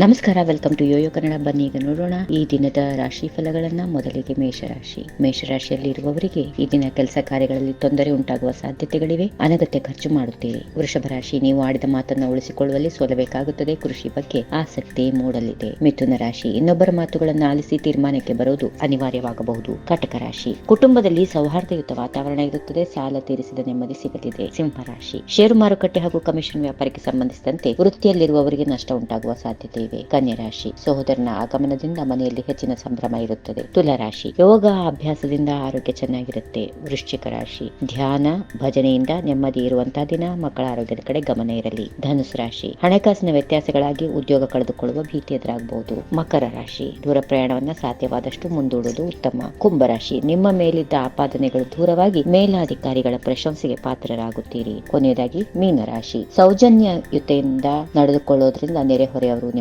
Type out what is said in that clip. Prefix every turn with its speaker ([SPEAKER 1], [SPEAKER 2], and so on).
[SPEAKER 1] ನಮಸ್ಕಾರ welcome to Yoyo Kannada ಬನ್ನಿ, ಈಗ ನೋಡೋಣ ಈ ದಿನದ ರಾಶಿ ಫಲಗಳನ್ನ. ಮೊದಲಿಗೆ ಮೇಷರಾಶಿ. ಮೇಷರಾಶಿಯಲ್ಲಿ ಇರುವವರಿಗೆ ಈ ದಿನ ಕೆಲಸ ಕಾರ್ಯಗಳಲ್ಲಿ ತೊಂದರೆ ಉಂಟಾಗುವ ಸಾಧ್ಯತೆಗಳಿವೆ. ಅನಗತ್ಯ ಖರ್ಚು ಮಾಡುತ್ತೀರಿ. ವೃಷಭ ರಾಶಿ, ನೀವು ಆಡಿದ ಮಾತನ್ನು ಉಳಿಸಿಕೊಳ್ಳುವಲ್ಲಿ ಸೋಲಬೇಕಾಗುತ್ತದೆ ಕೃಷಿ ಬಗ್ಗೆ ಆಸಕ್ತಿ ಮೂಡಲಿದೆ. ಮಿಥುನ ರಾಶಿ, ಇನ್ನೊಬ್ಬರ ಮಾತುಗಳನ್ನು ಆಲಿಸಿ ತೀರ್ಮಾನಕ್ಕೆ ಬರುವುದು ಅನಿವಾರ್ಯವಾಗಬಹುದು. ಕಟಕ ರಾಶಿ, ಕುಟುಂಬದಲ್ಲಿ ಸೌಹಾರ್ದಯುತ ವಾತಾವರಣ ಇರುತ್ತದೆ. ಸಾಲ ತೀರಿಸಿದ ನೆಮ್ಮದಿ ಸಿಗಲಿದೆ. ಸಿಂಹ ರಾಶಿ, ಷೇರು ಮಾರುಕಟ್ಟೆ ಹಾಗೂ ಕಮಿಷನ್ ವ್ಯಾಪಾರಕ್ಕೆ ಸಂಬಂಧಿಸಿದಂತೆ ವೃತ್ತಿಯಲ್ಲಿರುವವರಿಗೆ ನಷ್ಟ ಉಂಟಾಗುವ ಸಾಧ್ಯತೆ ಕನ್ಯಾ ರಾಶಿ ಸಹೋದರನ ಆಗಮನದಿಂದ ಮನೆಯಲ್ಲಿ ಹೆಚ್ಚಿನ ಸಂಭ್ರಮ ಇರುತ್ತದೆ. ತುಲರಾಶಿ ಯೋಗ ಅಭ್ಯಾಸದಿಂದ ಆರೋಗ್ಯ ಚೆನ್ನಾಗಿರುತ್ತೆ. ವೃಶ್ಚಿಕ ರಾಶಿ ಧ್ಯಾನ, ಭಜನೆಯಿಂದ ನೆಮ್ಮದಿ ಇರುವಂತಹ ದಿನ, ಮಕ್ಕಳ ಆರೋಗ್ಯದ ಕಡೆ ಗಮನ ಇರಲಿ. ಧನುಸ್ ರಾಶಿ ಹಣಕಾಸಿನ ವ್ಯತ್ಯಾಸಗಳಾಗಿ ಉದ್ಯೋಗ ಕಳೆದುಕೊಳ್ಳುವ ಭೀತಿ ಎದುರಾಗಬಹುದು. ಮಕರ ರಾಶಿ ದೂರ ಪ್ರಯಾಣವನ್ನ ಸಾಧ್ಯವಾದಷ್ಟು ಮುಂದೂಡುವುದು ಉತ್ತಮ. ಕುಂಭರಾಶಿ ನಿಮ್ಮ ಮೇಲಿದ್ದ ಆಪಾದನೆಗಳು ದೂರವಾಗಿ ಮೇಲಾಧಿಕಾರಿಗಳ ಪ್ರಶಂಸೆಗೆ ಪಾತ್ರರಾಗುತ್ತೀರಿ. ಕೊನೆಯದಾಗಿ ಮೀನರಾಶಿ ಸೌಜನ್ಯಯುತೆಯಿಂದ ನಡೆದುಕೊಳ್ಳೋದ್ರಿಂದ ನೆರೆಹೊರೆಯವರು